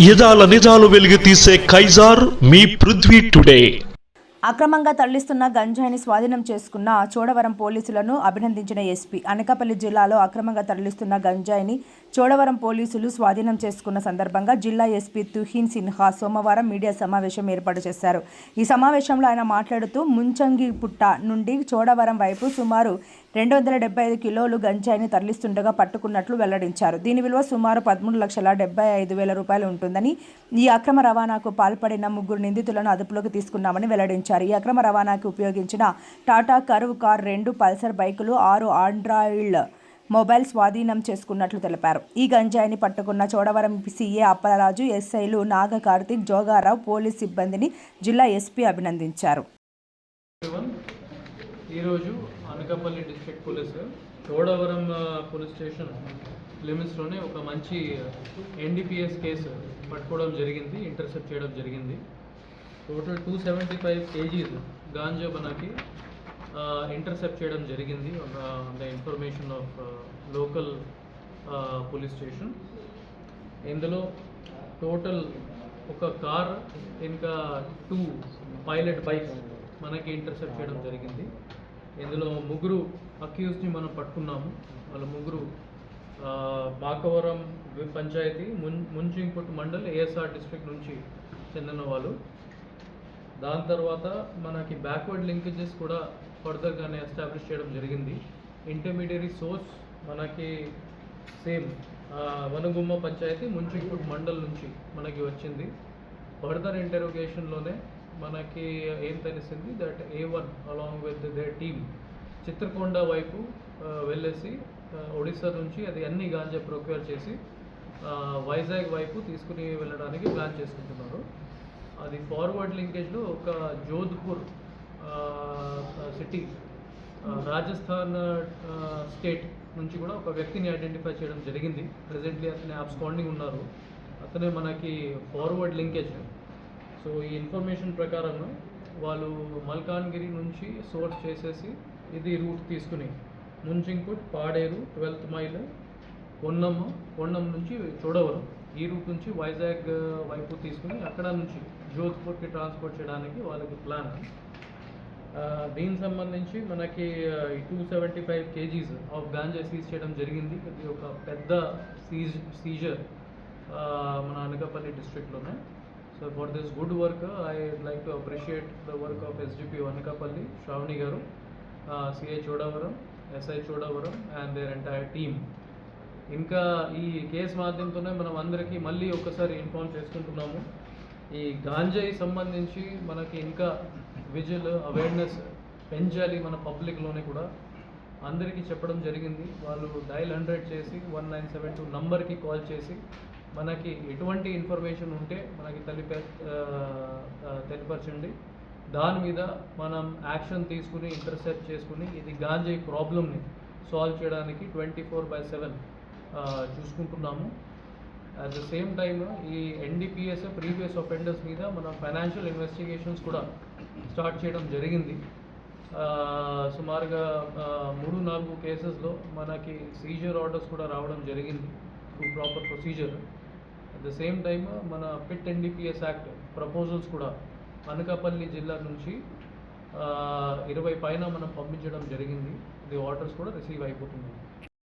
యదాల నిజాలు వెలుగు తీసే కైజార్ మీ పృథ్వీ టుడే. అక్రమంగా తరలిస్తున్న గంజాయిని స్వాధీనం చేసుకున్న చోడవరం పోలీసులను అభినందించిన ఎస్పీ అనకాపల్లి జిల్లాలో అక్రమంగా తరలిస్తున్న గంజాయిని చోడవరం పోలీసులు స్వాధీనం చేసుకున్న సందర్భంగా జిల్లా ఎస్పీ తుహీన్ సిన్హా సోమవారం మీడియా సమావేశం ఏర్పాటు చేశారు. ఈ సమావేశంలో ఆయన మాట్లాడుతూ ముంచంగిపుట్ట నుండి చోడవరం వైపు సుమారు రెండు వందల డెబ్బై ఐదు కిలోలు గంజాయిని తరలిస్తుండగా పట్టుకున్నట్లు వెల్లడించారు. దీని విలువ సుమారు పదమూడు లక్షల డెబ్బై ఐదు వేల రూపాయలు ఉంటుందని ఈ అక్రమ రవాణాకు పాల్పడిన ముగ్గురు నిందితులను అదుపులోకి తీసుకున్నామని వెల్లడించారు. ఈ అక్రమ రవాణాకి ఉపయోగించిన టాటా కర్వ్ కార్ రెండు పల్సర్ బైకులు ఆరు ఆండ్రాయిడ్ మొబైల్ స్వాధీనం చేసుకున్నట్లు తెలిపారు. ఈ గంజాయిని పట్టుకున్న చోడవరం సీఏ అప్పలరాజు ఎస్ఐలు నాగ కార్తిక్ జోగారావు పోలీస్ సిబ్బందిని జిల్లా ఎస్పీ అభినందించారు. ఈరోజు Anakapalli district police Chodavaram police station లిమిట్స్లోనే ఒక మంచి ఎన్డీపీఎస్ కేసు పట్టుకోవడం జరిగింది ఇంటర్సెప్ట్ చేయడం జరిగింది. Total two seventy five kgs ganja intercept చేయడం జరిగింది. The information of local police station ఇందులో టోటల్ ఒక కార్ ఇంకా టూ పైలట్ బైక్స్ మనకి ఇంటర్సెప్ట్ చేయడం జరిగింది. ఇందులో ముగ్గురు అక్యూస్ని మనం పట్టుకున్నాము. వాళ్ళ ముగ్గురు బాకవరం పంచాయతీ మున్ ముంచింపుట్ మండల్ ఏఎస్ఆర్ డిస్ట్రిక్ట్ నుంచి చెందిన వాళ్ళు. దాని తర్వాత మనకి బ్యాక్వర్డ్ లింకేజెస్ కూడా ఫర్దర్గానే ఎస్టాబ్లిష్ చేయడం జరిగింది. ఇంటర్మీడియరీ సోర్స్ మనకి సేమ్ వనగుమ్మ పంచాయతీ ముంచింపుట్ మండల్ నుంచి మనకి వచ్చింది. ఫర్దర్ ఇంటరోగేషన్లోనే మనకి ఏం తెలిసింది? That a one along with the team Chitrakonda వైపు వెళ్ళేసి ఒడిస్సా నుంచి అది అన్ని గాంజా ప్రొక్యూర్ చేసి వైజాగ్ వైపు తీసుకుని వెళ్ళడానికి ప్లాన్ చేసుకుంటున్నారు. అది ఫార్వర్డ్ లింకేజ్లో ఒక జోధ్పూర్ సిటీ రాజస్థాన్ ఆ, స్టేట్ నుంచి కూడా ఒక వ్యక్తిని ఐడెంటిఫై చేయడం జరిగింది. ప్రెసెంట్లీ అతని అబ్స్కాండింగ్ ఉన్నారు. అతనే మనకి ఫార్వర్డ్ లింకేజ్ సో ఈ ఇన్ఫర్మేషన్ ప్రకారం వాళ్ళు మల్కాన్గిరి నుంచి సోర్స్ చేసేసి ఇది రూట్ తీసుకుని ముంచింగ్పుట్ పాడేరు ట్వెల్త్ మైల్ పొన్నమ్మ పొన్నం నుంచి చూడవరం. ఈ రూట్ నుంచి వైజాగ్ వైపు తీసుకుని అక్కడ నుంచి జోధ్పూర్కి ట్రాన్స్పోర్ట్ చేయడానికి వాళ్ళకి ప్లాన్. దీనికి సంబంధించి మనకి two seventy five kgs of ganja seize చేయడం జరిగింది. ఇది ఒక పెద్ద సీజ్ సీజర్ మన Anakapalli డిస్ట్రిక్ట్లోనే so for this good work I like to appreciate the work of SDP Anakapalli Shravani garu CI Chodavaram SI Chodavaram and their entire team ఇంకా ఈ case మాధ్యమంతోనే మనం అందరికీ మళ్ళీ ఒకసారి ఇన్ఫార్మ్ చేసుకుంటున్నాము. ఈ గాంజాయి సంబంధించి మనకి ఇంకా విజిల్ అవేర్నెస్ పెంచాలి మన పబ్లిక్లోనే కూడా. అందరికీ చెప్పడం జరిగింది. వాళ్ళు డైల్ హండ్రెడ్ చేసి వన్ నైన్ సెవెన్ టూ నంబర్కి కాల్ చేసి మనకి ఎటువంటి ఇన్ఫర్మేషన్ ఉంటే మనకి తెలిపే తెలిపరచండి. తెలియపరచండి దాని మీద మనం యాక్షన్ తీసుకుని ఇంటర్సెప్ట్ చేసుకుని ఇది గాంజాయి ప్రాబ్లమ్ని సాల్వ్ చేయడానికి ట్వంటీ ఫోర్ బై సెవెన్ చూసుకుంటున్నాము. అట్ ద సేమ్ టైమ్ ఈ ఎన్డీపీఎస్ ప్రీవియస్ ఒఫెండర్స్ మీద మనం ఫైనాన్షియల్ ఇన్వెస్టిగేషన్స్ కూడా స్టార్ట్ చేయడం జరిగింది. సుమారుగా మూడు నాలుగు కేసెస్లో మనకి సీజర్ ఆర్డర్స్ కూడా రావడం జరిగింది through proper procedure at the same time మన పిట్ ఎన్డీపీఎస్ యాక్ట్ ప్రపోజల్స్ కూడా అనకాపల్లి జిల్లా నుంచి ఇరవై పైన మనం పంపించడం జరిగింది. ది ఆర్డర్స్ కూడా రిసీవ్ అయిపోతున్నాయి.